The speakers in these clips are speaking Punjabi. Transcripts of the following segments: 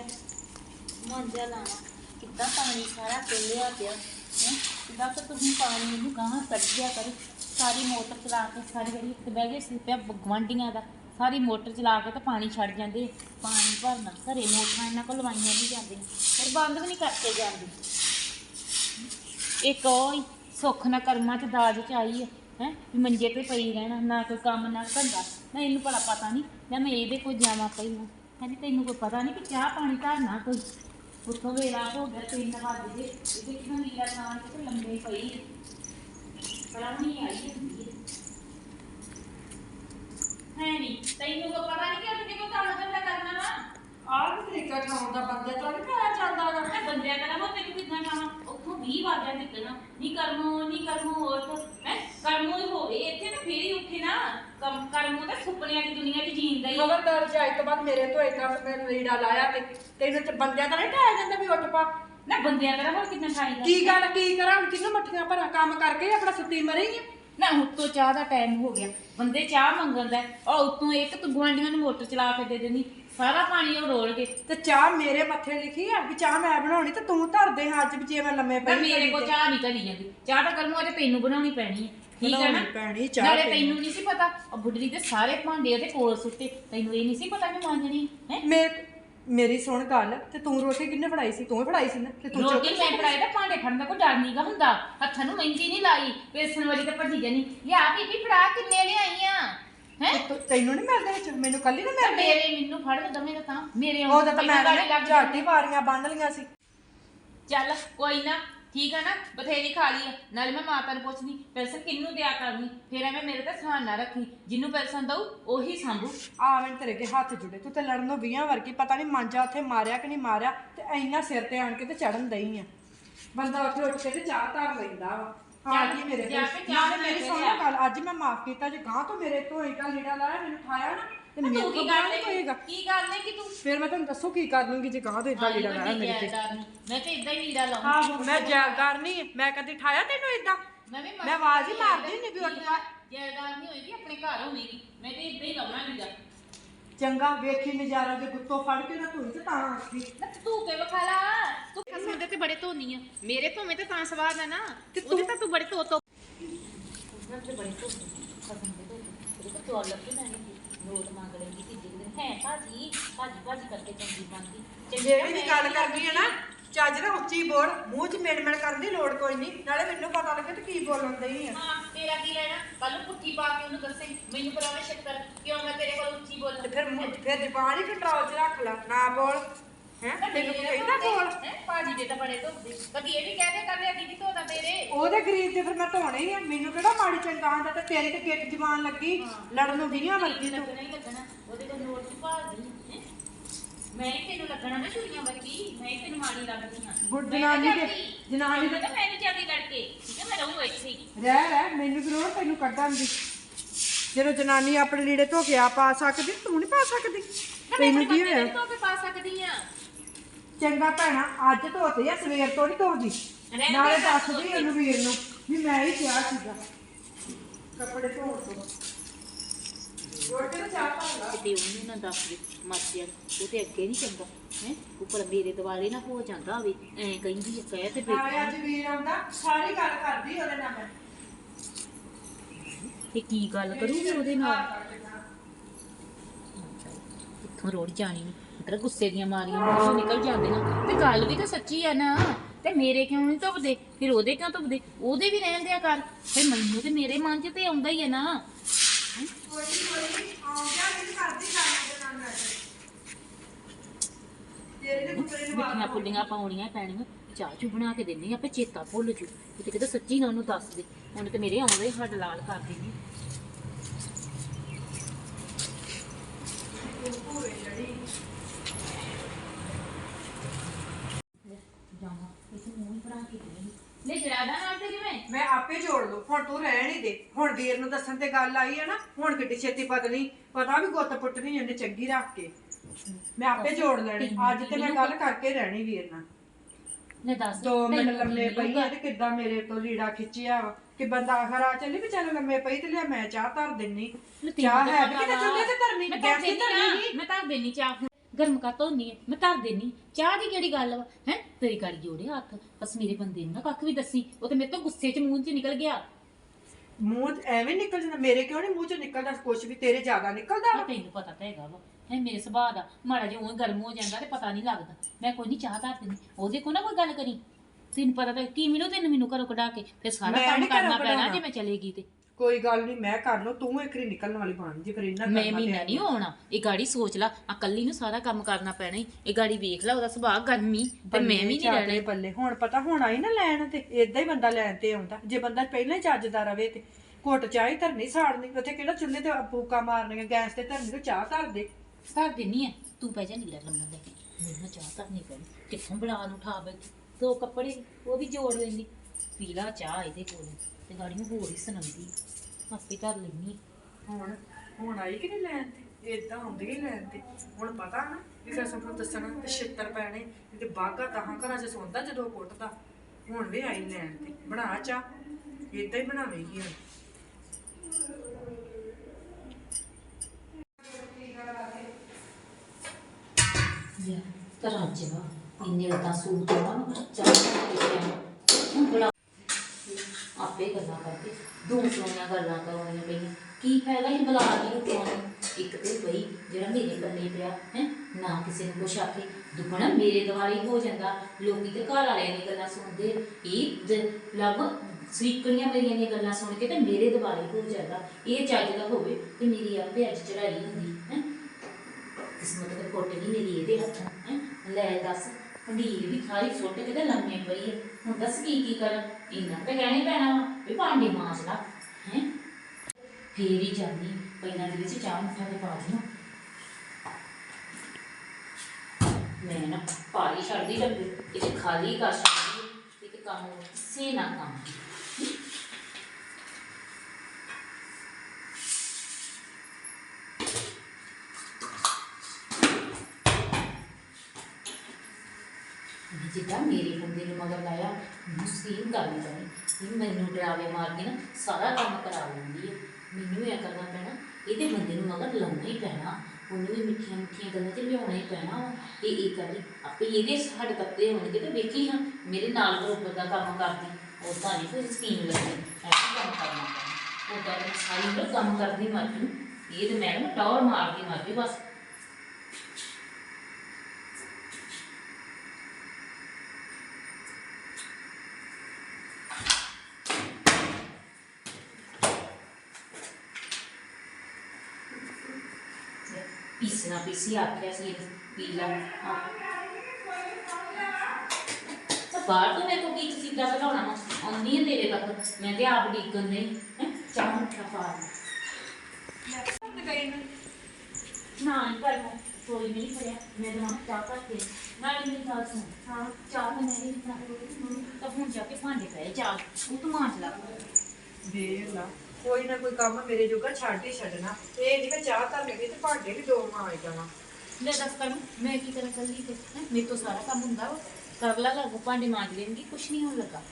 ਜਾ ਮੰਜਾ ਲਾਣਾ ਕਿੱਦਾਂ ਪਾਣੀ ਸਾਰਾ ਡੁੱਲਿਆ ਪਿਆ ਹੈ? ਕਿੱਦਾਂ ਫਿਰ ਤੁਸੀਂ ਪਾਣੀ ਨੂੰ ਗਾਹਾਂ ਕੱਢਿਆ ਕਰੋ। ਸਾਰੀ ਮੋਟਰ ਚਲਾ ਕੇ ਸਾਰੀ ਜਿਹੜੀ ਇੱਕ ਬਹਿ ਗਏ ਸੀ ਪਿਆ ਗਵਾਂਡੀਆਂ ਦਾ। ਸਾਰੀ ਮੋਟਰ ਚਲਾ ਕੇ ਤਾਂ ਪਾਣੀ ਛੱਡ ਜਾਂਦੇ। ਪਾਣੀ ਭਰਨਾ ਘਰੇ, ਮੋਟਰਾਂ ਇਹਨਾਂ ਕੋਲ ਲਵਾਈਆਂ ਨਹੀਂ ਜਾਂਦੀਆਂ। ਪਰ ਬੰਦ ਵੀ ਨਹੀਂ ਕਰਕੇ ਜਾਂਦੇ। ਇੱਕ ਉਹ ਹੀ ਸੁੱਖ ਨਾ ਕਰਮਾਂ ਚ ਦਾਜ ਚ ਆਈ ਹੈ ਹੈ? ਵੀ ਮੰਜੇ ਤੇ ਪਈ ਰਹਿਣਾ, ਨਾ ਕੋਈ ਕੰਮ, ਨਾ ਧੰਦਾ। ਨਾ ਇਹਨੂੰ ਭਲਾ ਪਤਾ ਨਹੀਂ, ਜਾਂ ਮੈਂ ਇਹਦੇ ਕੋਲ ਜਾਵਾਂ ਪਈ ਪਹਿਲਾਂ। ਕਹਿੰਦੀ ਤੈਨੂੰ ਕੋਈ ਪਤਾ ਨਹੀਂ ਕਿ ਚਾਹ ਪਾਣੀ ਧਰਨਾ ਕੋਈ ਉੱਥੋਂ ਵੇਲਾ ਹੋ ਗਿਆ ਤਿੰਨ ਵਜੇ ਦੇ ਇਹਦੇ ਕਿਹਨਾਂ ਨੀਲਾ ਨਾਲ ਤੇ ਲੰਮੇ ਪਈ। ਬੜਾ ਨਹੀਂ ਆਈ ਹੁੰਦੀ ਹੈ ਹੈ ਨਹੀਂ ਤੈਨੂੰ ਕੋਈ ਪਤਾ ਨਹੀਂ ਕਿ ਉੱਠ ਕੇ ਕੋਈ ਕੰਮ ਧੰਦਾ ਕਰਨਾ ਵਾ? ਆਹ ਵੀ ਤਰੀਕਾ ਖਾਉਣ ਦਾ ਬੰਦੇ ਤੋਂ ਨਹੀਂ ਖਾਇਆ ਜਾਂਦਾ ਗਾ। ਮੈਂ ਬੰਦਿਆ ਕਰਾਂ ਮੈਂ ਤੈਨੂੰ ਕਿੱਦਾਂ ਕਹਾਂ ਉੱਥੋਂ 20 ਵਾਜਾਂ ਨਿਕਲਣਾ ਨਹੀਂ ਕਰਮੋ ਨਹੀਂ ਕਰਮੋ ਉੱਠ ਹੈ? ਕਰਮੋ ਹੀ ਹੋਵੇ ਇੱਥੇ ਤਾਂ ਫੇਰ ਹੀ ਉੱਠੇ ਨਾ ਕੰਮ ਕਰਮੋ ਤਾਂ ਸੁਪਨਿਆਂ ਦੀ ਦੁਨੀਆ 'ਚ ਜੀਂਦਾ ਹੀ। ਖਬਰਦਾਰ ਜਾਇ ਤੋਂ ਬਾਅਦ ਮੇਰੇ ਤੋਂ ਇਦਾਂ ਮੈਂ ਲੀੜਾ ਲਾਇਆ ਤੇ ਤੈਨੂੰ ਤੇ ਬੰਦਿਆਂ ਤਾਂ ਨਹੀਂ ਢਾਇਆ ਜਾਂਦਾ ਵੀ ਉੱਠ ਪਾ। ਨਾ ਬੰਦਿਆ ਕਰਾਂ ਹੋਰ ਕਿੰਨਾ ਖਾਈਦਾ ਕੀ ਗੱਲ ਕੀ ਕਰਾਂ? ਹੁਣ ਕਿੰਨੂੰ ਮੱਠੀਆਂ ਭਰਾਂ? ਕੰਮ ਕਰਕੇ ਹੀ ਆਪਣਾ ਸੁੱਤੀ ਮਰੇਂਗੀ ਨਾ ਉੱਤੋਂ ਚਾਹ ਦਾ ਟਾਈਮ ਹੋ ਗਿਆ। ਬੰਦੇ ਚਾਹ ਮੰਗਣ ਦਾ ਉਹ ਉੱਤੋਂ ਇੱਕ ਤੂੰ ਗੁਆਂਢੀਆਂ ਨੂੰ ਮੋਟਰ ਚਲਾ ਕੇ ਦੇ ਦੇਣੀ ਸਾਰਾ ਪਾਣੀ ਉਹ ਰੋਲ ਕੇ। ਤੇ ਚਾਹ ਮੇਰੇ ਮੱਥੇ ਲਿਖੀ ਆ ਵੀ ਚਾਹ ਮੈਂ ਬਣਾਉਣੀ ਤੇ ਤੂੰ ਧਰ ਦੇ ਹਾਂ ਅੱਜ ਵੀ ਜੇ ਮੈਂ ਲੰਮੇ ਮੇਰੇ ਕੋਲ ਚਾਹ ਨਹੀਂ ਧਰੀ ਜਾਂਦੀ। ਚਾਹ ਤਾਂ ਕਰਮੋ ਅਜੇ ਤੈਨੂੰ ਬਣਾਉਣੀ ਪੈਣੀ ਹੈ। ਠੀਕ ਹੈ ਨਾ? ਬਣਾਉਣੀ ਪੈਣੀ ਚਾਹ ਨਾਲੇ ਤੈਨੂੰ। ਤੈਨੂੰ ਨਹੀਂ ਸੀ ਪਤਾ ਉਹ ਬੁੱਢੀ ਦੇ ਸਾਰੇ ਭਾਂਡੇ ਉਹਦੇ ਕੋਲ ਸੁੱਟੇ ਤੈਨੂੰ ਇਹ ਨਹੀਂ ਸੀ ਪਤਾ ਕਿ ਮਾਂਜਣੀ ਹੈ? ਮੇਰੇ ਮੇਰੀ ਸੁਣ ਗੱਲ ਤੇ ਤੂੰ ਰੋਟੀ ਕਿੰਨੇ ਫੜਾਈ ਸੀ? ਤੂੰ ਹੀ ਫੜਾਈ ਸੀ ਨਾ ਤੇ ਤੂੰ ਰੋਟੀ ਚੁੱਕ ਮੈਂ ਫੜਾਈ ਤਾਂ ਭਾਂਡੇ ਖੜਨ ਦਾ ਕੋਈ ਡਰ ਨਹੀਂਗਾ ਹੁੰਦਾ। ਹੱਥਾਂ ਨੂੰ ਮਹਿੰਦੀ ਨਹੀਂ ਲਾਈ ਪੇਸਣ ਵਾਲੀ ਤਾਂ ਭੱਜੀ ਜਾਨੀ। ਲਿਆ ਬੀਬੀ ਫੜਾ ਕਿੰਨੇ ਲਿਆਈਆਂ? ਹੈ? ਤੂੰ- ਤੈਨੂੰ ਨਹੀਂ ਮਿਲਦੇ ਵਿੱਚ? ਮੈਨੂੰ ਕੱਲੀ ਨਾ ਮਿਲਦੇ ਮੇਰੇ ਮੈਨੂੰ ਫੜ ਕੇ ਦਵੇਂ ਤਾਂ ਮੇਰੇ ਉਹਦਾ ਤਾਂ ਮੈਂ ਗਾੜੀ ਲੱਗ ਝਾਟੀ ਵਾਰੀਆਂ ਬੰਨ ਲੀਆਂ ਸੀ। ਚੱਲ ਕੋਈ ਨਾ ਠੀਕ ਆ ਨਾ? ਬਥੇਰੀ ਖਾ ਲਈ ਆ। ਨਾਲੇ ਮੈਂ ਮਾਤਾ ਨੂੰ ਪੁੱਛਣੀ ਪੈਸੇ ਕਿੰਨੂੰ ਦਿਆ ਕਰਨੀ? ਫਿਰ ਐਵੇਂ ਮੇਰੇ ਤੇ ਸਹਾਨ ਨਾ ਰੱਖੀ। ਜਿੰਨੂੰ ਪੈਸਾ ਦਊ ਉਹੀ ਸੰਭੂ। ਆ ਮੈਂ ਤੇਰੇ ਕੇ ਹੱਥ ਜੁੜੇ। ਤੂੰ ਤੇ ਲੜਨੋਂ 20 ਵਰਗੀ ਪਤਾ ਨਹੀਂ ਮਾਂਜਾ ਉੱਥੇ ਮਾਰਿਆ ਕਿ ਨਹੀਂ ਮਾਰਿਆ ਤੇ ਐਨਾ ਸਿਰ ਤੇ ਆਣ ਕੇ ਤੇ ਚੜਨ ਦਈ ਆ। ਬੰਦਾ ਉੱਥੇ ਉੱਠ ਕੇ ਤੇ ਚਾਹ ਧਰ ਲੈਂਦਾ ਵਾ। ਹਾਂ ਕੀ ਮੇਰੇ ਜਾ ਕੋਲ? ਕੇ ਚਾਹ ਨਾਲੇ ਲੈ ਮੇਰੀ ਕੇ ਸੁਣ ਲਿਆ। ਗੱਲ ਅੱਜ ਮੈਂ ਮਾਫ ਕੀਤਾ ਜੇ ਗਾਂ ਤੋਂ ਮੇਰੇ ਤੋਂ ਇਦਾਂ ਲੀੜਾ ਲਾਇਆ ਮੈਨੂੰ ਠਾਇਆ ਨਾ ਤੇ ਮੇਰੇ ਤੂੰ ਕੀ ਗਾਂ ਕਰ ਨਹੀਂ ਹੋਏਗਾ। ਕੀ ਕਰ ਲੈ ਕਿ ਤੂੰ ਫਿਰ ਮੈਂ ਤੁਹਾਨੂੰ ਦੱਸੋ ਕੀ ਕਰ ਲੂੰਗੀ ਜੇ ਗਾਂ ਤੋਂ ਇਦਾਂ ਲੀੜਾ ਲਾਇਆ ਮੇਰੇ ਤੇ। ਨੀ। ਮੈਂ ਤੇ ਇਦਾਂ ਹੀ ਲੀੜਾ ਲਾਉਂ। ਆਹੋ ਮੈਂ ਜਾਗਦਾਰ ਨਹੀਂ ਮੈਂ ਕਦੀ ਠਾਇਆ ਤੈਨੂੰ ਇਦਾਂ ਮੈਂ ਵੀ ਮੈਂ ਆਵਾਜ਼ ਹੀ ਮਾਰਦੀ ਹੁੰਦੀ ਵੀ ਉੱਠ ਪਾ। ਜਾਇਦਾਰ ਨਹੀਂ ਹੋਏਗੀ ਆਪਣੇ ਘਰ ਹੋਵੇਗੀ। ਮੈਂ ਤੇ ਇਦਾਂ ਹੀ ਲਾਉਣਾ ਲੀੜਾ। ਚੰਗਾ ਵੇਖੀ ਨਜ਼ਾਰਾ ਜੇ ਗੁੱਤੋਂ ਫੜ ਕੇ ਨਾ ਧੂਈ ਤੇ ਤਾਂ ਆਖੀ। ਨਾ ਤੂੰ ਕੇ ਵਿਖਾ ਲਾ ਤੂੰ ਕਸਮ ਦੇ ਤੇ ਬੜੇ ਧੋਨੀ ਆ। ਮੇਰੇ ਧੋਵੇਂ ਤੇ ਤਾਂ ਸਵਾਦ ਆ ਨਾ ਤੇ ਉਹਦੇ ਤਾਂ ਤੂੰ ਬੜੇ ਧੋ ਧੋ ਉਹਨਾਂ ਤੇ ਬੜੇ ਧੋ ਕਸਮ ਦੇ ਧੋ ਉਹਦੇ ਤਾਂ ਤੋੜ ਲੱਗ ਮੈਂ ਨੋਟ ਮੰਗ ਲੈਂਦੀ ਸੀ ਜਿਹੜੇ ਹੈ ਭਾਜੀ ਭਾਜੀ ਭਾਜੀ ਕਰਕੇ ਚੰਗੀ ਬਣਦੀ। ਜਿਹੜੀ ਵੀ ਗੱਲ ਕਰਨੀ ਹੈ ਨਾ ਚੱਜ ਨਾਲ ਉੱਚੀ ਬੋਲ ਮੂੰਹ 'ਚ ਮਿਣ ਕਰਨ ਦੀ ਲੋੜ ਕੋਈ ਨਹੀਂ ਨਾਲੇ ਮੈਨੂੰ ਪਤਾ ਲੱਗੇ ਤੇ ਕੀ ਬੋਲਣ ਦਈ ਆ। ਹਾਂ ਤੇਰਾ ਕੀ ਲੈਣਾ? ਕੱਲ ਨੂੰ ਪੁੱਠੀ ਪਾ ਕੇ ਉਹਨੂੰ ਦੱਸੇ ਮੈਨੂੰ ਪਰਾਵੇ ਸ਼ੱਕਰ ਕਿਉਂ ਮੈਂ ਤੇਰੇ ਕੋਲ ਉੱਚੀ ਤੇ ਬੋਲਾਂ ਫਿਰ ਮੂੰਹ- ਫਿਰ ਜ਼ਬਾਨ ਹੀ ਕੰਟਰੋਲ 'ਚ ਰੱਖ ਲੈ। ਨਾ ਬੋਲ। ਹੈ? ਤੈਨੂੰ ਕੋਈ ਕਹਿੰਦਾ ਹੈਂ? ਭਾਜੀ ਦੇ ਤਾਂ ਬੜੇ ਧੋਦੇ। ਕਦੀ ਇਹ ਵੀ ਕਹਦੇ ਕਰ ਲਿਆ ਦੀਦੀ ਧੋਦਾ ਤੇਰੇ ਉਹਦੇ ਗਰੀਬ ਤੇ ਫਿਰ ਮੈਂ ਧੋਣੇ ਹੀ ਆ। ਮੈਨੂੰ ਕਿਹੜਾ ਮਾੜੀ ਚੰਗਾ ਆਂਦਾ ਤੇ ਤੇਰੀ ਤੇ ਕਿੱਟ ਜ਼ਬਾਨ ਲੱਗੀ। ਲੜਨ ਨੂੰ 20 ਵਰਗੀ ਤੂੰ। ਲੱਗਣਾ ਹੀ ਲੱਗਣਾ। ਉਹਦੇ ਕੋਲ ਨੋਟ ਚ ਭਾਲਦੀ ਹੈਂ? ਮੈਂ ਹੀ ਤੈਨੂੰ ਲੱਗਣਾ ਨਾ ਛੁਰੀਆਂ ਵਰਗੀ। ਮੈਂ ਹੀ ਤੈਨੂੰ ਮਾੜੀ ਲੱਗਦੀ ਹਾਂ। ਗੁੱਡ ਮੈਂ ਜਨਾਨੀ ਨਹੀਂ ਦੇ- ਜਾਂਦੀ। ਜਨਾਨੀ ਦੇ- ਮੈਂ ਮੈਂ ਨਹੀਂ ਜਾਂਦੀ ਲੜਕੇ। ਠੀਕ ਹੈ ਮੈਂ ਰਹੂੰ ਇੱਥੇ ਹੀ। ਰਹਿ ਰਹਿ। ਮੈਨੂੰ ਵੀ ਲੋੜ ਤੈਨੂੰ ਕੱਢਣ ਦੀ ਜਦੋਂ ਜਨਾਨੀ ਆਪਣੇ ਲੀੜੇ ਧੋ ਕੇ ਆ ਪਾ ਸਕਦੀ ਤੂੰ ਨਹੀਂ ਪਾ ਸਕਦੀ। ਤੈਨੂੰ ਕੀ ਹੋਇਆ? ਧੋ ਕੇ ਪਾ ਸਕਦੀ ਆ ਚੰਗਾ ਭੈਣਾ ਅੱਜ ਧੋਤੇ ਆ ਸਵੇਰ ਤੋਂ ਨਹੀਂ ਧੋਦੀ। ਰਹਿਣ ਦੇ ਨਾਲੇ ਘਰ ਦੱਸਦੀ ਉਹਨੂੰ ਵੀਰ ਨੂੰ ਵੀ ਮੈਂ ਹੀ ਕਿਹਾ ਸੀਗਾ ਕੱਪੜੇ ਧੋਣ ਤੋਂ। ਰੋਟੀ ਤੇ ਚਾਹ ਪਾ ਲਾ। ਕਿਤੇ ਉਹਨੂੰ ਨਾ ਦੱਸ ਦੇ ਮਰਜ਼ੀ ਉਹ ਤੇ ਅੱਗੇ ਨਹੀਂ ਚੰਗਾ ਹੈ? ਉੱਪਰ ਮੇਰੇ ਦਿਵਾਲੇ ਨਾ ਹੋ ਜਾਂਦਾ ਹੋਵੇ ਐਂ ਕਹਿੰਦੀ ਆ ਕਹਿ ਤੇ ਨਾਲੇ ਅੱਜ ਵੀਰ ਆਉਂਦਾ ਸਾਰੀ ਗੱਲ ਕਰਦੀ ਉਹਦੇ ਨਾਲ ਮੈਂ। ਤੇ ਕੀ ਗੱਲ ਕਰੂਗੀ ਉਹਦੇ ਨਾਲ? ਕਿੱਥੋਂ ਰੋੜ ਜਾਣੀ ਇਧਰ ਗੁੱਸੇ ਦੀਆਂ ਮਾਰੀਆਂ, ਮੂੰਹੋਂ ਨਿਕਲ ਜਾਂਦੀਆਂ ਤੇ ਗੱਲ ਵੀ ਤਾਂ ਸੱਚੀ ਆ ਨਾ। ਤੇ ਮੇਰੇ ਕਿਉਂ ਨਹੀਂ ਧੁੱਪਦੇ? ਫਿਰ ਉਹਦੇ ਕਿਉਂ ਧੁੱਪਦੇ? ਉਹਦੇ ਵੀ ਰਹਿਣ ਦਿਆ ਕਰ। ਫਿਰ ਮੈਨੂੰ ਤੇ ਮੇਰੇ ਮਨ 'ਚ ਤੇ ਆਉਂਦਾ ਹੀ ਆ ਨਾ। ਕੋਈ ਕੋਈ ਆਉਂਦਾ ਨਹੀਂ ਕਰਦੀ ਗੱਲ ਉਹਦੇ ਨਾਲ ਤੇਰੇ ਦੇ ਕੁੱਤੇ ਨੂੰ ਮਿੱਠੀਆਂ ਪੁੱਲੀਆਂ ਪਾਉਣੀਆਂ ਪੈਣੀਆਂ। ਚਾਹ ਚੂ ਬਣਾ ਕੇ ਦਿੰਨੀ ਆਪੇ ਚੇਤਾ ਭੁੱਲ ਜੂ। ਕਿਤੇ ਕਿਤੇ ਸੱਚੀ ਨਾ ਉਹਨੂੰ ਦੱਸ ਦੇ। ਉਹਨੇ ਤੇ ਮੇਰੇ ਆਉਂਦੇ ਹੀ ਹੱਡ ਲਾਲ ਕਰ ਦੇਣੀ ਜਾਵਾਂ ਇਸ ਮੂੰਹ ਹੀ ਬਣਾ ਕੇ ਦੇਣੀ ਲੈ ਜਰਾਦਾ ਨਾਲ ਤੇ ਕਿਵੇਂ? ਮੈਂ ਆਪੇ ਜੋੜ ਲੂ ਹੁਣ ਤੂੰ ਰਹਿਣ ਹੀ ਦੇ। ਹੁਣ ਵੀਰ ਨੂੰ ਦੱਸਣ ਤੇ ਗੱਲ ਆਈ ਹੈ ਨਾ ਹੁਣ ਕਿੱਡੀ ਛੇਤੀ ਬਦਲੀ ਪਤਾ ਵੀ ਗੁੱਤ ਪੁੱਟਣੀ ਉਹਨੇ ਚੰਗੀ ਰੱਖ ਕੇ। ਮੈਂ ਆਪੇ ਜੋੜ ਲੈਣੀ। ਅੱਜ ਤੇ ਮੈਂ ਗੱਲ ਕਰਕੇ ਰਹਿਣੀ ਵੀਰ ਨਾਲ। ਲੈ ਦੱਸ ਦੋ ਮਿੰਟ ਲੰਮੇ ਪਈ? ਆ ਤੇ ਕਿੱਦਾਂ ਮੇਰੇ ਤੋਂ ਲੀੜਾ ਖਿੱਚਿਆ ਵਾ? ਕਿ ਬੰਦਾ ਆਖਰ ਆ ਚੱਲੀ ਵੀ ਚੱਲ ਲੰਮੇ ਪਈ ਤੇ ਲਿਆ ਮੈਂ ਚਾਹ ਧਰ ਦਿੰਨੀ। ਚਾਹ ਹੈ ਵੀ ਕਿਤੇ। ਚੁੱਲ੍ਹੇ ਤੇ ਧਰਨੀ ਮੈਂ ਗੈਸ ਧਰ ਤੇ ਦੇਣੀ ਧਰਨੀ ਆ, ਨਹੀਂ। ਮੈਂ ਧਰ ਦੇਣੀ ਚਾਹ। ਗਰਮ ਕਰ ਧੋਨੀ ਹੈ ਮੈਂ ਧਰ ਦੇਣੀ ਚਾਹ ਦੀ ਕਿਹੜੀ ਗੱਲ ਵਾ? ਹੈ? ਤੇਰੀ ਗਾੜੀ ਜੋੜੇ ਹੱਥ। ਬਸ ਮੇਰੇ ਬੰਦੇ ਨੂੰ ਨਾ ਕੱਖ ਵੀ ਦੱਸੀ। ਉਹ ਤੇ ਮੇਰੇ ਤੋਂ ਗੁੱਸੇ 'ਚ ਮੂੰਹ 'ਚ ਨਿਕਲ ਗਿਆ। ਮੂੰਹ 'ਚ ਐਵੇਂ ਨਿਕਲ ਜਾਂਦਾ। ਮੇਰੇ ਕਿਉਂ ਨਹੀਂ ਮੂੰਹ 'ਚ ਨਿਕਲਦਾ? ਕੁਛ ਵੀ ਤੇਰੇ ਜ਼ਿਆਦਾ ਨਿਕਲਦਾ ਵਾ। ਤੈਨੂੰ ਪਤਾ ਤਾਂ ਹੈਗਾ ਵਾ। ਹੈ ਮੇਰੇ ਸੁਭਾਅ ਦਾ। ਮਾੜਾ ਜਿਹਾ ਉਹ ਗਰਮ ਹੋ ਜਾਂਦਾ ਤੇ ਪਤਾ ਨਹੀਂ ਲੱਗਦਾ। ਮੈਂ ਕੋਈ ਨਹੀਂ ਚਾਹ ਧਰ ਦਿੰਦੀ ਉਹਦੇ ਕੋ ਨਾ ਕੋਈ ਗੱਲ ਕਰੀ। ਤੈਨੂੰ ਪਤਾ ਤਾਂ ਕੀ ਮੈਨੂੰ ਤੈਨੂੰ ਮੈਨੂੰ ਘਰੋਂ ਕਢਾ ਕੇ। ਫਿਰ ਸਾਰਾ ਮੈਂ ਕੰਮ ਨੀ ਘਰੋਂ ਕਰਨਾ ਪੈਣਾ ਕਢਾਉਣਾ। ਜੇ ਮੈਂ ਚਲੇਗੀ ਤੇ। ਕੋਈ ਗੱਲ ਨਹੀਂ ਮੈਂ ਕਰ ਲਓ ਤੂੰ ਇੱਕ ਰੀ ਨਿਕਲਣ ਵਾਲੀ ਬਣ ਜੇ ਫਿਰ ਇੰਨਾ ਮੈਂ ਕਰਨਾ ਮਹੀਨਾ ਤੇ ਨਹੀਂ ਹੋਣਾ ਇਹ ਗਾੜੀ ਸੋਚ ਲਾ ਆ ਕੱਲੀ ਨੂੰ ਸਾਰਾ ਕੰਮ ਕਰਨਾ ਪੈਣਾ ਈ। ਇਹ ਗਾੜੀ ਵੇਖ ਲਾ ਉਹਦਾ ਸੁਭਾਅ ਗਰਮੀ ਤੇ ਮੈਂ ਵੀ ਨਹੀਂ ਰਹਿਣਾ। ਬੱਲੇ ਹੁਣ ਪਤਾ ਹੁਣ ਆਈ ਨਾ ਲੈਣ ਤੇ ਇਦਾਂ ਹੀ ਬੰਦਾ ਲੈਣ ਤੇ ਆਉਂਦਾ। ਜੇ ਬੰਦਾ ਪਹਿਲਾਂ ਹੀ ਚੱਜਦਾ ਰਵੇ ਤੇ ਘੁੱਟ ਚਾਹ ਹੀ ਧਰਨੀ ਸਾੜਨੀ ਉੱਥੇ ਕਿਹੜਾ ਚੁੱਲ੍ਹੇ ਤੇ ਫੂਕਾ ਮਾਰਨੀਆਂ ਗੈਸ ਤੇ ਧਰਨੀ ਤੇ ਚਾਹ ਧਰ ਦੇ। ਧਰ ਦਿੰਨੀ ਆ। ਤੂੰ ਪੈ ਜਾ ਨੀਲਾ ਲੰਮਾ ਲੈ ਕੇ ਮੈਨੂੰ ਚਾਹ ਧਰਨੀ ਪੈਣੀ। ਕਿੱਥੋਂ ਬਣਾ ਨੂੰ ਉਠਾ ਦੋ ਕੱਪੜੇ ਉਹ ਵੀ ਜੋੜ ਲੈਂਦੀ। ਪੀਲਾ ਚਾਹ ਇਹਦੇ ਕੋਲ ਤੇ ਗਾੜੀ ਨੂੰ ਹੋਰ ਹੀ ਸੁਣਾਉਂਦੀ। ਆਪੇ ਧਰ ਲੈਣੀ ਹੁਣ ਹੁਣ ਆਈ ਕਿ ਨਹੀਂ ਲੈਣ ਤੇ? ਇਦਾਂ ਹੁੰਦੀ ਹੀ ਲੈਣ ਤੇ। ਹੁਣ ਪਤਾ ਨਾ ਵੀ ਫਿਰ ਸਭ ਨੂੰ ਦੱਸਣਾ ਤੇ ਛਿੱਤਰ ਪੈਣੇ ਤੇ ਬਾਗਾ ਤਾਹਾਂ ਘਰਾਂ 'ਚ ਸੌਂਦਾ ਜਦੋਂ ਕੁੱਟਦਾ। ਹੁਣ ਵੀ ਆਈ ਲੈਣ ਤੇ। ਬਣਾ ਚਾਹ। ਇਦਾਂ ਹੀ ਬਣਾਵੇਗੀ ਹੁਣ। ਯਾ ਤਰਾਜਵਾ ਇੰਨੇ ਤਾਂ ਸੂਟ ਆ ਚਾਹ ਕੇ ਬੜਾ ਆਪੇ ਗੱਲਾਂ ਕਰਕੇ ਦੂਸਰੀਆਂ ਗੱਲਾਂ ਕਰਵਾਉਣੀਆਂ ਪਈਆਂ। ਕੀ ਫਾਇਦਾ ਇਹ ਬੁਲਾ ਦੀ ਰੁਕਿਆ ਇੱਕ ਤੇ ਬਈ, ਜਿਹੜਾ ਮੇਰੇ ਕੰਨੇ ਪਿਆ, ਹੈ, ਨਾ ਕਿਸੇ ਨੂੰ ਕੁਛ ਆਖੇ। ਦੁਪਣਾ ਮੇਰੇ ਦੁਆਲੇ ਹੋ ਜਾਂਦਾ। ਲੋਕੀ ਤੇ ਘਰ ਵਾਲਿਆਂ ਦੀਆਂ ਗੱਲਾਂ ਸੁਣਦੇ। ਇਹ ਲੱਭ ਸਵੀਕਣੀਆਂ ਮੇਰੀਆਂ ਦੀਆਂ ਗੱਲਾਂ ਸੁਣ ਕੇ ਤੇ ਮੇਰੇ ਦੁਆਲੇ ਹੋ ਜਾਂਦਾ। ਇਹ ਚੱਜ ਦਾ ਹੋਵੇ ਤੇ ਮੇਰੀ ਆਪੇ ਅੱਜ ਚੜਾਈ ਹੁੰਦੀ, ਹੈ। ਕਿਸਮਤ ਦੇ ਕੋਟ ਨਹੀਂ ਮੇਰੀ ਇਹਦੇ ਹੱਥੋਂ, ਹੈ। ਲੈ ਦੱਸ। ਪੰਡੀਰ ਵੀ ਖਾਲੀ ਸੁੱਟ ਕੇ ਤੇ ਲੰਮੇ ਪਈ ਹੈ ਹੁਣ ਦੱਸ ਕੀ ਕੀ ਕਰਾਂ? ਇੰਨਾ ਤਾਂ ਕਹਿਣਾ ਪੈਣਾ ਵਾ ਵੀ ਭਾਂਡੇ ਮਾਂਜ ਲਾ, ਹੈ? ਫੇਰ ਹੀ ਜਾਂਦੀ ਪਹਿਲਾਂ ਦੇ ਵਿੱਚ ਚਾਹ ਮੁੱਠਾ ਤੇ ਪਾ ਦਿਓ। ਮੈਂ ਨਾ ਪਾਰੀ ਛੱਡਦੀ ਲੱਗੀ, ਇਹ ਖਾਲੀ ਕਰ ਛੱਡਦੀ ਇਹ ਕੰਮ ਕਿਸੇ ਨਾ ਕੰਮ ਵੀ ਜਿੱਦਾਂ ਮੇਰੇ ਬੰਦੇ ਨੂੰ ਮਗਰ ਲਾਇਆ, ਮੈਨੂੰ ਸਕੀਮ ਕਰਨੀ ਪੈਣੀ ਵੀ ਮੈਨੂੰ ਡਰਾਵੇ ਮਾਰ ਕੇ ਨਾ ਸਾਰਾ ਕੰਮ ਕਰਾ ਲੈਂਦੀ ਹੈ ਮੈਨੂੰ ਇਹ ਕਰਨਾ ਪੈਣਾ, ਇਹਦੇ ਬੰਦੇ ਨੂੰ ਮਗਰ ਲਾਉਣਾ ਹੀ ਪੈਣਾ। ਉਹਨੂੰ ਵੀ ਮਿੱਠੀਆਂ ਮਿੱਠੀਆਂ ਗੱਲਾਂ ਤੇ ਲਿਆਉਣਾ ਹੀ ਪੈਣਾ ਵਾ। ਇਹ ਇਹ ਕਰੀ ਆਪੇ ਇਹਦੇ ਸਾਡੇ ਤੱਤੇ ਹੋਣਗੇ ਤੇ ਵੇਖੀ ਹਾਂ, ਮੇਰੇ ਨਾਲ ਬਰੋਬਰ ਦਾ ਕੰਮ ਕਰਦੀ, ਉਹ ਤਾਂ ਨਹੀਂ ਕੋਈ ਸਕੀਮ ਲੱਗੀ। ਐਸੀ ਕੰਮ ਕਰਨਾ ਪੈਣਾ। ਉਹ ਤਾਂ ਸਾਰੀ ਉਮਰ ਕੰਮ ਕਰਦੀ ਮਰ ਜੂ। ਇਹ ਤੇ ਮੈਂ ਨਾ ਟੌਰ ਮਾਰਦੀ ਮਰ ਜੂ ਬਸ। ਪੀਸਣਾ ਪੀਸੀ ਆਖਿਆ ਸੀ ਇਹਨੂੰ ਪੀ ਲਾ ਹਾਂ ਤਾਂ ਬਾਹਰ ਤੋਂ ਮੇਰੇ ਕੋਲ ਕੀ ਚੀਜ਼ਾਂ ਬਣਾਉਣਾ ਵਾ? ਆਉਂਦੀ ਹੈ ਤੇਰੇ ਤੱਕ ਮੈਂ ਤੇ ਆਪ ਡੀਕਨ ਨਹੀਂ ਹੈਂ? ਚਾਹ ਮੁੱਠਾ ਪਾ ਨਾ ਨਹੀਂ ਪਰ ਮੈਂ ਕੋਈ ਨਹੀਂ ਪੜਿਆ ਮੈਂ ਤਾਂ ਹੁਣ ਚਾਹ ਪਾ ਕੇ ਨਾਲ ਮੇਰੀ ਗੱਲ ਸੁਣ ਹਾਂ ਚਾਹ ਤਾਂ ਮੈਂ ਨਹੀਂ ਪੀਣਾ ਤਾਂ ਹੁਣ ਜਾ ਕੇ ਭਾਂਡੇ ਪਏ ਚਾਹ ਉਹ ਤੂੰ ਮਾਂਜ ਲਾ ਵੇਖ ਲਾ ਕੋਈ ਨਾ ਕੋਈ ਕੰਮ ਮੇਰੇ ਜੋਗਾ ਛੱਡ ਹੀ ਛੱਡਣਾ। ਇਹ ਜਿਵੇਂ ਚਾਹ ਧਰ ਲਗੀ ਤੇ ਭਾਂਡੇ ਵੀ ਦੋ ਮਾਂਜ ਜਾਵਾਂ। ਲੈ ਦੱਸ ਕਰ ਮੈਂ ਕੀ ਕਰਾਂ ਕੱਲੀ ਤੇ? ਹੈਂ? ਮੇਰੇ ਤੋਂ ਸਾਰਾ ਕੰਮ ਹੁੰਦਾ ਵਾ। ਕਰ ਲਾ ਲੱਗੋ ਭਾਂਡੇ ਮਾਂਜ ਲੈਣਗੀ ਕੁਛ ਨਹੀਂ ਹੋਣ ਲੱਗਾ।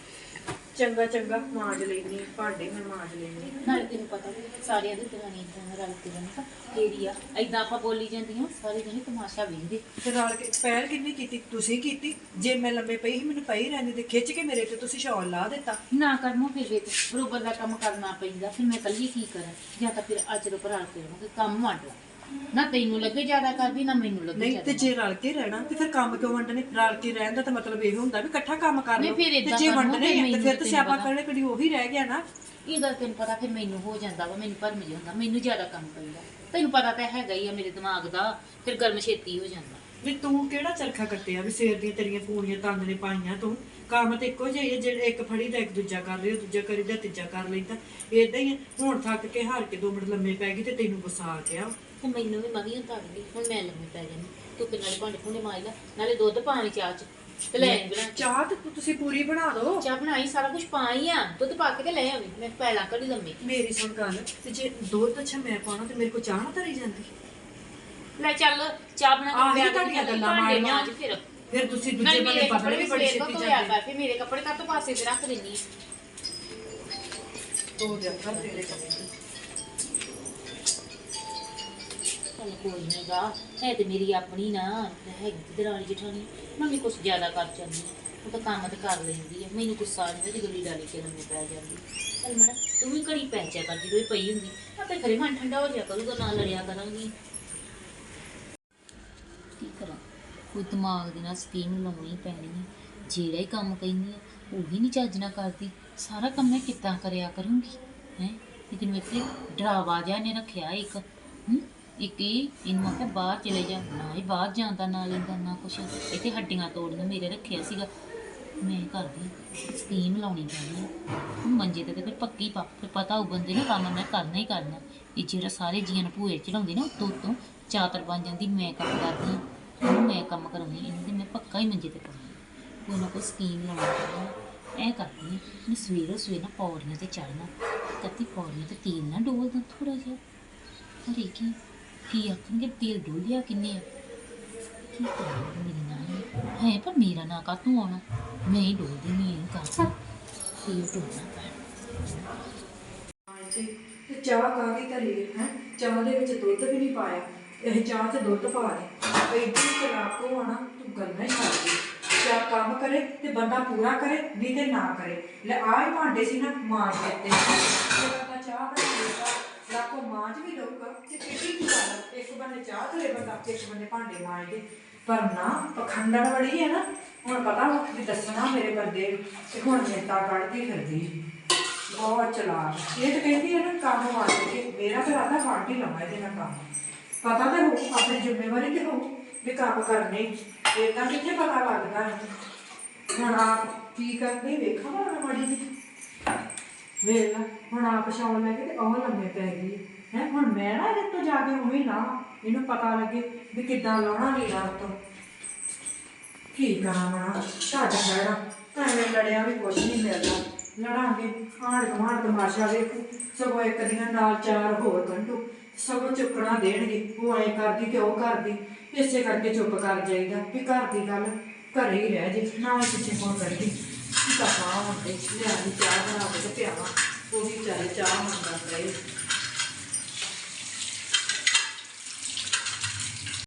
ਚੰਗਾ ਚੰਗਾ ਮਾਂਜ ਲੈਣੀ ਭਾਂਡੇ ਮੈਂ ਮਾਂਜ ਲੈਣੀ ਨਾਲੇ ਤੈਨੂੰ ਪਤਾ ਸਾਰਿਆਂ ਦੀ ਤਰ੍ਹਾਂ ਨਹੀਂ ਤਰ੍ਹਾਂ ਰਲ ਕੇ ਰਹਿਣਾ ਤੇਰੀ ਆ? ਐਦਾਂ ਆਪਾਂ ਬੋਲੀ ਜਾਂਦੀਆਂ ਸਾਰੇ ਜਣੇ ਤਮਾਸ਼ਾ ਵੇਖਦੇ। ਤੇ ਨਾਲ ਕੇ ਪਹਿਲ ਕਿੰਨੀ ਕੀਤੀ ਤੁਸੀਂ ਕੀਤੀ? ਜੇ ਮੈਂ ਲੰਮੇ ਪਈ ਸੀ ਮੈਨੂੰ ਪਈ ਰਹਿੰਦੀ ਤੇ ਖਿੱਚ ਕੇ ਮੇਰੇ ਤੇ ਤੁਸੀਂ ਸ਼ਾਲ ਲਾ ਦਿੱਤਾ। ਨਾ ਕਰਮੋ ਫਿਰ ਵੇ ਬਰੋਬਰ ਦਾ ਕੰਮ ਕਰਨਾ ਪੈਂਦਾ ਫਿਰ ਮੈਂ ਕੱਲੀ ਕੀ ਕਰਾਂ? ਜਾਂ ਤਾਂ ਫਿਰ ਅੱਜ ਤੋਂ ਰਲ ਕੇ ਰਹਾਂਗੇ ਕੰਮ ਵੰਡ ਲਾ। ਨਾ ਤੈਨੂੰ ਲੱਗੇ ਜ਼ਿਆਦਾ ਕਰਦੀ ਨਾ ਮੈਨੂੰ ਲੱਗੇ ਨਹੀਂ ਤੇ ਜ਼ਿਆਦਾ ਜੇ ਰਲ ਕੇ ਰਹਿਣਾ ਤੇ ਫਿਰ ਕੰਮ ਕਿਉਂ ਵੰਡਣੇ? ਰਲ ਕੇ ਰਹਿਣ ਦਾ ਤਾਂ ਮਤਲਬ ਇਹ ਹੁੰਦਾ ਵੀ ਇਕੱਠਾ ਕੰਮ ਕਰ ਨਹੀਂ, ਲਓ ਫਿਰ ਏਦਾਂ ਜੇ ਕਰਨਾ, ਵੰਡਣੇ ਆ ਤੇ ਮੈਨੂੰ ਫਿਰ ਤਾਂ ਤੈਨੂੰ ਸਿਆਪਾ ਪਤਾ। ਕਰਨੇ ਕਦੀ ਉਹੀ ਰਹਿ ਗਿਆ ਨਾ। ਇਹ ਗੱਲ ਤੈਨੂੰ ਪਤਾ ਫਿਰ ਮੈਨੂੰ ਹੋ ਜਾਂਦਾ ਵਾ ਮੈਨੂੰ ਭਰਮ ਜਿਹਾ ਹੁੰਦਾ ਮੈਨੂੰ ਜ਼ਿਆਦਾ ਕੰਮ ਪੈਂਦਾ। ਤੈਨੂੰ ਪਤਾ ਤਾਂ ਹੈਗਾ ਹੀ ਆ ਮੇਰੇ ਦਿਮਾਗ ਦਾ ਫਿਰ ਗਰਮ ਛੇਤੀ ਹੋ ਜਾਂਦਾ। ਵੀ ਤੂੰ ਕਿਹੜਾ ਚਰਖਾ ਕੱਟਿਆ ਵੀ ਸੇਰ ਦੀਆਂ ਤੇਰੀਆਂ ਪੂਣੀਆਂ ਤੰਦ ਨੇ ਪਾਈਆਂ ਤੂੰ? ਕੰਮ ਤੇ ਇੱਕੋ ਜਿਹਾ ਹੀ ਹੈ ਜਿਹੜੇ ਇੱਕ ਫੜੀ ਦਾ ਇੱਕ ਦੂਜਾ ਕਰ ਲਿਓ ਦੂਜਾ ਕਰੀਦਾ ਤੀਜਾ ਕਰ ਲੈਂਦਾ। ਇਦਾਂ ਹੀ ਹੈ। ਹੁਣ ਥੱਕ ਕੇ ਹਾਰ ਕੇ ਦੋ ਮਿੰਟ ਲੰਮੇ ਪੈ ਗਈ ਤੇ ਤੈਨੂੰ ਗੁੱਸਾ ਆ ਗਿਆ। ਤੇ ਮੈਨੂੰ ਵੀ ਤਾਂ ਗਈ ਹੁਣ ਮੈਂ ਲੰਮੇ ਪੈ ਜਾਣੀ ਤੂੰ ਕਿੰਨਾ ਦੇ ਭਾਂਡੇ ਭੁੰਡੇ ਮਾਰ ਲੈ ਨਾਲੇ ਦੁੱਧ ਪਾਣੀ ਚਾਹ ਚ ਤੇ ਲੈ ਆਈ ਬਣਾ ਚਾਹ ਤੇ ਤੁਸੀਂ ਪੂਰੀ ਬਣਾ ਦਿਓ ਚਾਹ ਬਣਾਈ ਸਾਰਾ ਕੁਝ ਪਾਈ ਆ ਦੁੱਧ ਪਾ ਕੇ ਤੇ ਲੈ ਆਵੀਂ। ਮੈਂ ਪੈਲਾਂ ਕੜੀ ਲੰਮੀ। ਮੇਰੀ ਸੁਣ ਗੱਲ ਤੇ ਜੇ ਦੁੱਧ ਅੱਛਾ ਮੈਂ ਪਾਉਣਾ ਤੇ ਮੇਰੇ ਕੋ ਚਾਹ ਨਾ ਧਰੀ ਜਾਂਦੀ। ਲੈ ਚੱਲ ਚਾਹ ਬਣਾ ਆਹੀ ਕੇ ਤੁਹਾਡੀਆਂ ਗੱਲਾਂ ਮਾਰੀਆਂ। ਮਾਂਜ ਫਿਰ। ਫਿਰ ਤੁਸੀਂ ਦੂਜੇ ਨਾਲੇ ਬਦਲ ਕੱਪੜੇ ਵੀ ਵੀ ਬੜੀ ਛੇਤੀ ਜਾਂਦੇ। ਫਿਰ ਮੇਰੇ ਕੱਪੜੇ ਕੱਟ ਪਾਸੇ ਤੇ ਰੱਖ ਦਿੰਨੀ ਧੋ ਦਿਆ ਕਰ ਤੇਰੇ ਕੱਪੜੇ। ਚੱਲ ਕੋਈ ਨਹੀਂ ਗਾ ਹੈ ਤੇ ਮੇਰੀ ਆਪਣੀ ਨਾ ਹੈਗੀ ਦਰਾਣੀ ਜਠਾਣੀ। ਮੈਂ ਕੁਛ ਜ਼ਿਆਦਾ ਕਰ ਜਾਂਦੀ। ਹਾਂ ਉਹ ਤਾਂ ਕੰਮ ਤੇ ਕਰ ਲੈਂਦੀ ਹੈ ਮੈਨੂੰ ਗੁੱਸਾ ਨਹੀਂ ਜਦੋਂ ਗਲੀ ਡਾਲੀ ਕੇ ਲੰਮੇ ਪੈ ਜਾਂਦੀ। ਚੱਲ ਮਣਾ ਤੂੰ ਵੀ ਘੜੀ ਪੈ ਜਾ ਕਰ ਜਦੋਂ ਇਹ ਪਈ ਹੁੰਦੀ। ਆਪੇ ਖਰੇ ਮਨ ਠੰਡਾ ਹੋ ਜਾ ਕਰੂਗਾ ਨਾ ਲੜਿਆ ਕਰਾਂਗੀ। ਕੀ ਕਰਾਂ? ਕੋਈ ਦਿਮਾਗ ਦੇ ਨਾਲ ਸਕੀਮ ਲਾਉਣੀ ਪੈਣੀ ਹੈ ਜਿਹੜਾ ਹੀ ਕੰਮ ਕਹਿੰਦੀ ਹੈ ਉਹ ਵੀ ਨਹੀਂ ਚੱਜ ਨਾਲ ਕਰਦੀ। ਸਾਰਾ ਕੰਮ ਮੈਂ ਕਿੱਦਾਂ ਕਰਿਆ ਕਰੂੰਗੀ? ਹੈ? ਲੇਕਿਨ ਇੱਥੇ ਡਰਾਵਾ ਜਿਹਾ ਨੇ ਰੱਖਿਆ ਇੱਕ। ਹੂੰ? ਇੱਕ ਹੀ, ਇਹਨੂੰ ਆਖਿਆ ਬਾਹਰ ਚਲੇ ਜਾ। ਨਾ ਇਹ ਬਾਹਰ ਜਾਂਦਾ ਨਾ ਲੈਂਦਾ ਨਾ ਕੁਛ ਇੱਥੇ ਹੱਡੀਆਂ ਤੋੜਨ ਮੇਰੇ ਰੱਖਿਆ ਸੀਗਾ। ਮੈਂ ਕਰਦੀ ਸਕੀਮ ਲਾਉਣੀ ਪੈਣੀ ਆ ਮੰਜੇ ਤੇ ਤੇ ਫਿਰ ਪੱਕੀ ਪਾ। ਫਿਰ ਪਤਾ ਉਹ ਬੰਦੇ ਨੂੰ ਕੰਮ ਮੈਂ ਕਰਨਾ ਹੀ ਕਰਨਾ। ਇਹ ਜਿਹੜਾ ਸਾਰੇ ਜੀਆਂ ਨੂੰ ਭੂਏ ਚੜਾਉਂਦੇ ਨਾ ਉੱਤੋਂ ਉੱਤੋਂ ਚਾਤਰ ਬਣ ਜਾਂਦੀ, ਮੈਂ ਕੰਮ ਕਰਦੀ ਹਾਂ। ਇਹਨੂੰ ਮੈਂ ਕੰਮ ਕਰਾਉਣੀ ਇਹਨੂੰ ਤੇ ਮੈਂ ਪੱਕਾ ਹੀ ਮੰਜੇ ਤੇ ਪਾਉਣੀ ਕੋਈ ਨਾ ਕੋਈ ਸਕੀਮ ਲਾਉਣੀ ਪੈਣੀ ਐ ਕਰਦੀ ਮੈਂ ਸਵੇਰੋ ਸਵੇਰ ਨਾ ਪੌੜੀਆਂ ਤੇ ਚੜਨਾ ਕੱਤੀ ਪੌੜੀਆਂ ਤੇ ਤੇਲ ਨਾ ਡੋਲਦਾ ਥੋੜਾ ਜਿਹਾ। ਅਰੇ ਕੀ ਕੀ ਆਖਣਗੇ ਤੇਲ ਡੋਲਿਆ ਕਿੰਨੇ ਆ? ਕੀ ਕਰਾਂ ਮੇਰੀ ਨਾਲ ਹੈ ਪਰ ਮੇਰਾ ਨਾ ਕਾ ਤੂੰ ਆਉਣਾ? ਮੈਂ ਹੀ ਡੋਲਦੀ ਨਹੀਂ ਇਹ ਕਰ ਤੇਲ ਡੋਲਣਾ ਪੈਣਾ। ਤੇ ਤੇ ਚਾਹ ਕਾਹਦੀ ਧਰੀ ਹੈ? ਚਾਹ ਦੇ ਵਿੱਚ ਦੁੱਧ ਵੀ ਨਹੀਂ ਪਾਇਆ। ਇਹ ਚਾਹ 'ਚ ਦੁੱਧ ਪਾ ਦੇ ਐਡੀ ਚਲਾਕ ਹੋ ਆਣਾ ਤੂੰ ਗੱਲਾਂ ਹੀ ਕਰਦੀ ਚਾਹ ਕੰਮ ਕਰੇ ਤੇ ਬੰਦਾ ਪੂਰਾ ਕਰੇ ਨਹੀਂ ਤੇ ਨਾ ਕਰੇ। ਲੈ ਆਹ ਹੀ ਭਾਂਡੇ ਸੀ ਨਾ ਮਾਂਜ ਦਿੱਤੇ। ਤੇ ਬੰਦਾ ਚਾਹ ਬਣਾ ਲੇਗਾ ਲਾਕੋ ਮਾਂਜ ਵੀ ਲਊਗਾ ਤੇ ਕਿੱਡੀ ਕੀ ਗੱਲ ਇੱਕ ਬੰਨੇ ਚਾਹ ਧਰੇ ਬੰਦਾ ਇੱਕ ਬੰਨੇ ਭਾਂਡੇ ਮਾਂਜਦੇ ਪਰ ਨਾ, ਪਖੰਡਣ ਬੜੀ ਹੈ ਨਾ, ਹੁਣ ਪਤਾ ਵਾ ਵੀ ਦੱਸਣਾ ਮੇਰੇ ਬੰਦੇ ਤੇ ਹੁਣ ਨੇਤਾ ਕੱਢਦੀ ਫਿਰਦੀ ਬਹੁਤ ਚਲਾਕ। ਇਹ ਤਾਂ ਕਹਿੰਦੀ ਹੈ ਨਾ, ਕੰਮ ਵਾੜ ਮੇਰਾ ਤਾਂ ਰਾਤਾ ਵਾੜ ਹੀ ਲਵਾਂ ਇਹਦੇ ਨਾਲ ਕੰਮ। ਪਤਾ ਤਾਂ ਹੋ ਆਪਣੀ ਜ਼ਿੰਮੇਵਾਰੀ ਤੇ ਹੋ ਵੀ ਕੰਮ ਕਰਨੇ ਇਦਾਂ ਕਿੱਥੇ ਪਤਾ ਲੱਗਦਾ? ਹੈ ਹੁਣ ਆਪ ਕੀ ਕਰਦੇ ਵੇਖਾਂ ਮਾੜੀ ਜੀ। ਵੇਖ ਲੈ, ਹੁਣ ਆਪ ਸ਼ਾਲ ਲੈ ਕੇ ਤੇ ਉਹ ਲੰਮੇ ਪੈ ਗਈ ਹੈ, ਹੁਣ ਮੈਂ ਨਾ ਇਹਦੇ ਤੋਂ ਜਾ ਕੇ ਉਵੇਂ ਨਾ ਇਹਨੂੰ ਪਤਾ ਲੱਗੇ ਵੀ ਕਿੱਦਾਂ ਲਾਉਣਾ ਲੀੜਾ ਉੱਤੋਂ ਕੀ ਕਰਾਂ ਮੈਂ? ਛੱਡ ਖੜਾ ਐਵੇਂ ਲੜਿਆ ਵੀ ਕੁਛ ਨਹੀਂ ਮਿਲਦਾ। ਲੜਾਂਗੇ ਆਣ ਗਵਾਂਢ ਤਮਾਸ਼ਾ ਵੇਖੂ। ਸਗੋਂ ਇੱਕ ਦੀਆਂ ਨਾਲ ਚਾਰ ਹੋਰ ਕੰਟੂ ਸਗੋਂ ਚੁੱਕਣਾ ਦੇਣਗੇ। ਉਹ ਐ ਕਰਦੀ ਤੇ ਉਹ ਕਰਦੀ। ਇਸੇ ਕਰਕੇ ਚੁੱਪ ਕਰ ਜਾਈਦਾ। ਵੀ ਘਰ ਦੀ ਗੱਲ ਘਰੇ ਹੀ ਰਹਿ ਜੇ, ਨਾ ਹੀ ਪਿੱਛੇ ਫੋਨ ਕਰਦੀ ਕੀ ਕਰਾਂ ਹੁਣ ਤੇ ਲਿਆ ਦੀ ਚਾਹ ਬਣਾ ਕੇ ਤੇ ਪਿਆਵਾਂ ਉਹ ਵੀ ਚਾਹੇ ਚਾਹ ਮੰਗਦਾ ਰਹੇ